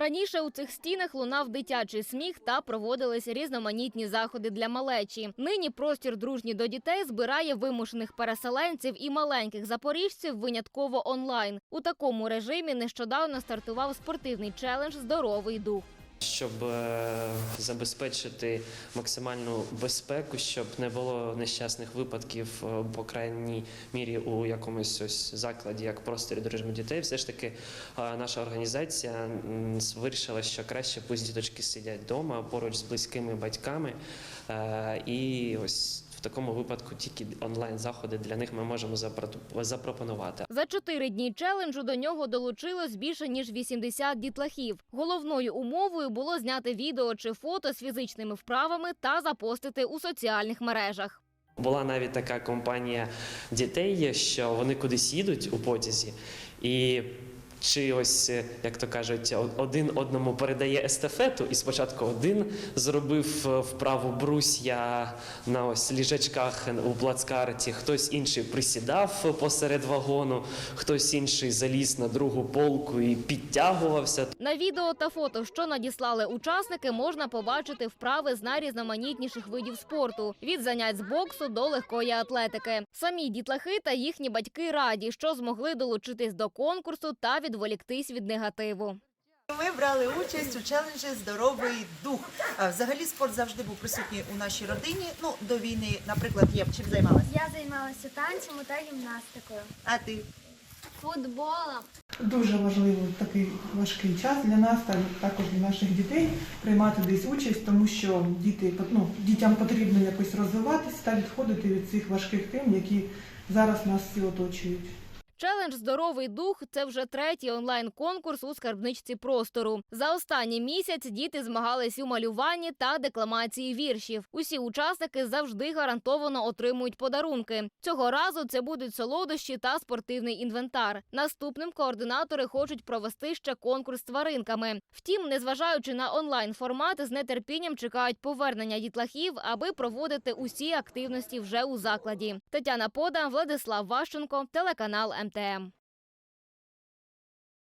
Раніше у цих стінах лунав дитячий сміх та проводились різноманітні заходи для малечі. Нині простір дружні до дітей збирає вимушених переселенців і маленьких запоріжців винятково онлайн. У такому режимі нещодавно стартував спортивний челендж Здоровий дух. Щоб е, забезпечити максимальну безпеку, щоб не було нещасних випадків, е, по крайній мірі у якомусь ось закладі, як просторі дружби дітей, все ж таки е, наша організація вирішила, що краще пусть діточки сидять вдома поруч з близькими батьками. І ось в такому випадку тільки онлайн заходи для них ми можемо запропонувати. За чотири дні челенджу до нього долучилось більше ніж 80 дітлахів. Головною умовою було зняти відео чи фото з фізичними вправами та запостити у соціальних мережах. Була навіть така компанія дітей, що вони кудись їдуть у потязі, і чи ось, е, як то кажуть, один одному передає естафету, і спочатку один зробив е, вправу брусья на ось ліжачках у плацкарті, хтось інший присідав посеред вагону, хтось інший заліз на другу полку і підтягувався. На відео та фото, що надіслали учасники, можна побачити вправи з найрізноманітніших видів спорту від занять з боксу до легкої атлетики. Самі дітлахи та їхні батьки раді, що змогли долучитись до конкурсу та відволіктись від негативу. Ми брали участь у челенджі Здоровий дух. А взагалі спорт завжди був присутній у нашій родині. Ну до війни, наприклад, я б чим займалася. Я займалася танцями та гімнастикою, А ти футболом. Дуже важливий такий важкий час для нас та також для наших дітей приймати десь участь, тому що діти ну, дітям потрібно якось розвиватися та відходити від цих важких тем, які зараз нас всі оточують. Челендж Здоровий дух це вже третій онлайн-конкурс у скарбничці простору. За останній місяць діти змагались у малюванні та декламації віршів. Усі учасники завжди гарантовано отримують подарунки. Цього разу це будуть солодощі та спортивний інвентар. Наступним координатори хочуть провести ще конкурс з тваринками. Втім, незважаючи на онлайн формат, з нетерпінням чекають повернення дітлахів, аби проводити усі активності вже у закладі. Тетяна Пода, Владислав Ващенко, телеканал Damn.